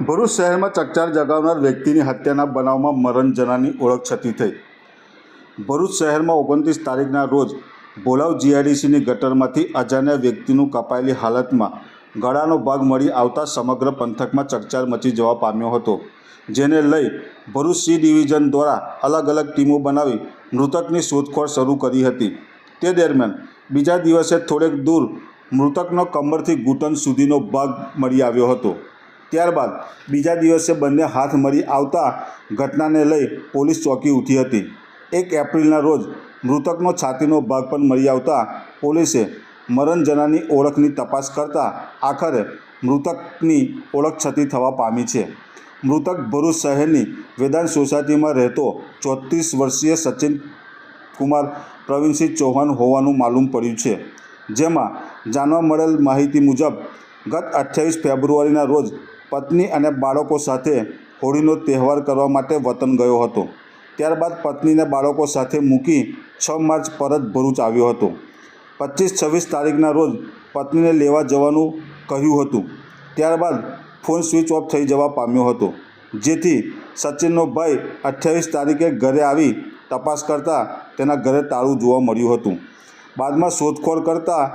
ભરૂચ શહેરમાં ચકચાર જગાવનાર વ્યક્તિની હત્યાના બનાવમાં મરણ જનારની ઓળખ છતી થઈ. ભરૂચ શહેરમાં ઓગણત્રીસ તારીખના રોજ ભોલાવ જીઆઈડીસીની ગટરમાંથી અજાણ્યા વ્યક્તિનું કપાયેલી હાલતમાં ગળાનો ભાગ મળી આવતા સમગ્ર પંથકમાં ચકચાર મચી જવા પામ્યો હતો, જેને લઈ ભરૂચ સી ડિવિઝન દ્વારા અલગ અલગ ટીમો બનાવી મૃતકની શોધખોળ શરૂ કરી હતી. તે દરમિયાન બીજા દિવસે થોડેક દૂર મૃતકનો કમરથી ઘૂંટણ સુધીનો ભાગ મળી આવ્યો હતો. ત્યારબાદ બીજા દિવસે બંને હાથ મળી આવતા ઘટનાને લઈ પોલીસ ચોંકી ઉઠી હતી. એક એપ્રિલના રોજ મૃતકનો છાતીનો ભાગ પણ મળી આવતા પોલીસે મરણજનાની ઓળખની તપાસ કરતાં આખરે મૃતકની ઓળખ છતી થવા પામી છે. મૃતક ભરૂચ શહેરની વેદાંત સોસાયટીમાં રહેતો ચોત્રીસ વર્ષીય સચિન કુમાર પ્રવીણસિંહ ચૌહાણ હોવાનું માલુમ પડ્યું છે. જેમાં જાણવા મળેલ માહિતી મુજબ, ગત અઠ્યાવીસ ફેબ્રુઆરીના રોજ પત્ની અને બાળકો સાથે હોળીનો તહેવાર કરવા માટે વતન ગયો હતો. ત્યારબાદ પત્નીને બાળકો સાથે મૂકી છ માર્ચ પરત ભરૂચ આવ્યો હતો. પચીસ છવ્વીસ તારીખના રોજ પત્નીને લેવા જવાનું કહ્યું હતું. ત્યારબાદ ફોન સ્વિચ ઓફ થઈ જવા પામ્યો હતો. જેથી સચિનનો ભાઈ અઠ્યાવીસ તારીખે ઘરે આવી તપાસ કરતાં તેના ઘરે તાળું જોવા મળ્યું હતું. બાદમાં શોધખોળ કરતાં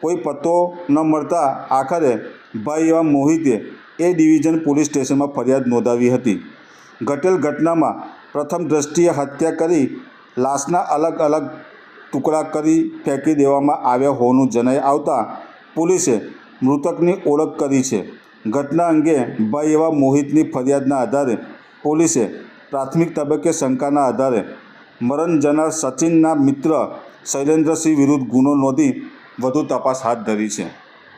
કોઈ પત્તો ન મળતા આખરે ભાઈ એવા મોહિતે એ ડિવિઝન પોલીસ સ્ટેશનમાં ફરિયાદ નોંધાવી હતી. ઘટેલ ઘટનામાં પ્રથમ દ્રષ્ટિએ હત્યા કરી લાશના અલગ અલગ ટુકડા કરી ફેંકી દેવામાં આવ્યા હોવાનું જણાઈ આવતા પોલીસે મૃતકની ઓળખ કરી છે. ઘટના અંગે ભાઈ એવા મોહિતની ફરિયાદના આધારે પોલીસે પ્રાથમિક તબક્કે શંકાના આધારે મરણ જનાર સચિનના મિત્ર શૈલેન્દ્રસિંહ વિરુદ્ધ ગુનો નોંધી વધુ તપાસ હાથ ધરી છે.